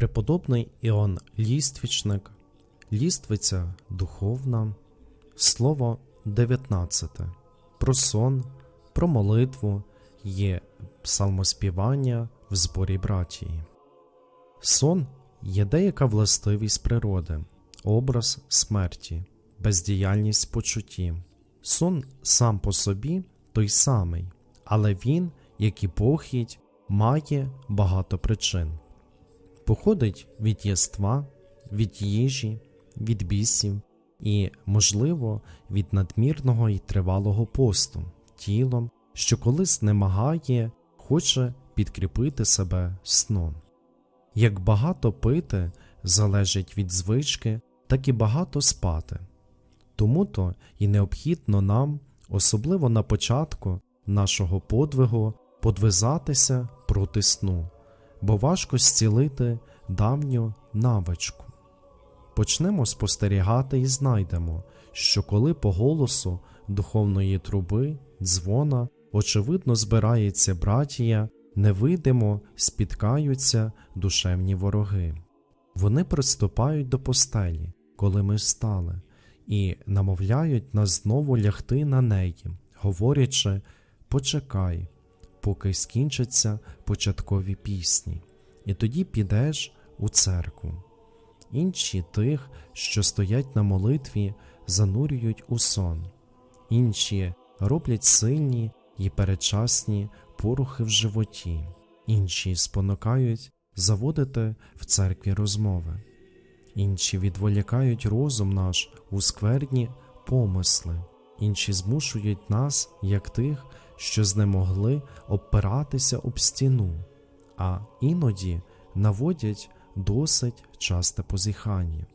Преподобний Іоанн Ліствічник, Ліствиця духовна, Слово 19. Про сон, про молитву є псалмоспівання в зборі братії. Сон є деяка властивість природи, образ смерті, бездіяльність почуттів. Сон сам по собі той самий, але він, як і похідь, має багато причин. Походить від єства, від їжі, від бісів і, можливо, від надмірного і тривалого посту, тілом, що колись немагає, хоче підкріпити себе сном. Як багато пити залежить від звички, так і багато спати. Тому то і необхідно нам, особливо на початку нашого подвигу, подвизатися проти сну, бо важко зцілити давню навичку. Почнемо спостерігати і знайдемо, що коли по голосу духовної труби, дзвона, очевидно збирається братія, невидимо спіткаються душевні вороги. Вони приступають до постелі, коли ми встали, і намовляють нас знову лягти на неї, говорячи Почекай, поки скінчаться початкові пісні, і тоді підеш у церкву. Інші тих, що стоять на молитві, занурюють у сон, інші роблять сильні і передчасні порухи в животі, інші спонукають заводити в церкві розмови, інші відволікають розум наш у скверні помисли, інші змушують нас, як тих, що знемогли опиратися об стіну, а іноді наводять досить часте позіхання.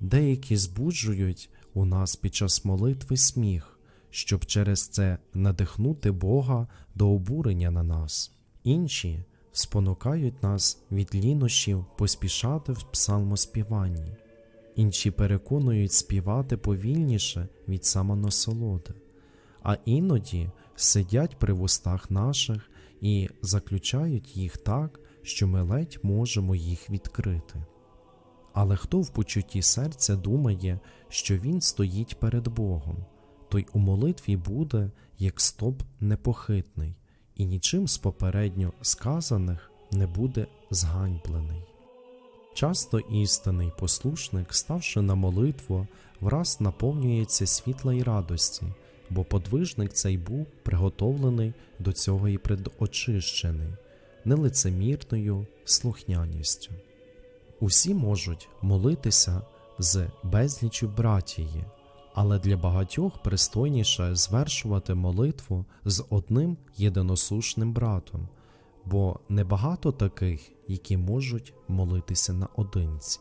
Деякі збуджують у нас під час молитви сміх, щоб через це надихнути Бога до обурення на нас. Інші спонукають нас від лінощів поспішати в псалмоспіванні, інші переконують співати повільніше від самонасолоди, а іноді сидять при вустах наших і заключають їх так, що ми ледь можемо їх відкрити. Але хто в почутті серця думає, що він стоїть перед Богом, той у молитві буде як стоп непохитний, і нічим з попередньо сказаних не буде зганьблений. Часто істинний послушник, ставши на молитву, враз наповнюється світла й радості, бо подвижник цей був приготовлений до цього і предочищений, нелицемірною слухняністю. Усі можуть молитися з безлічю братії, але для багатьох пристойніше звершувати молитву з одним єдиносушним братом, бо небагато таких, які можуть молитися наодинці.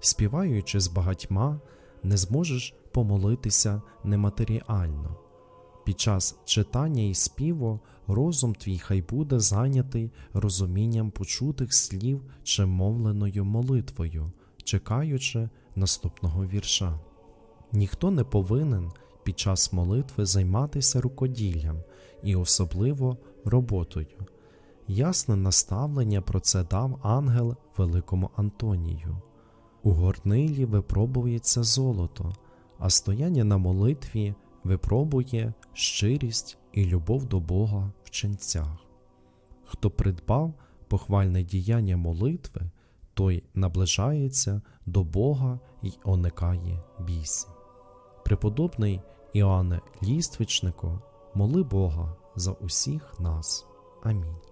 Співаючи з багатьма, не зможеш помолитися нематеріально. Під час читання і співу розум твій хай буде зайнятий розумінням почутих слів чи мовленою молитвою, чекаючи наступного вірша. Ніхто не повинен під час молитви займатися рукоділлям і особливо роботою. Ясне наставлення про це дав ангел Великому Антонію. У горнилі випробується золото, а стояння на молитві випробує щирість і любов до Бога в ченцях. Хто придбав похвальне діяння молитви, той наближається до Бога й уникає бісів. Преподобний Іоанне Ліствичнику, моли Бога за усіх нас. Амінь.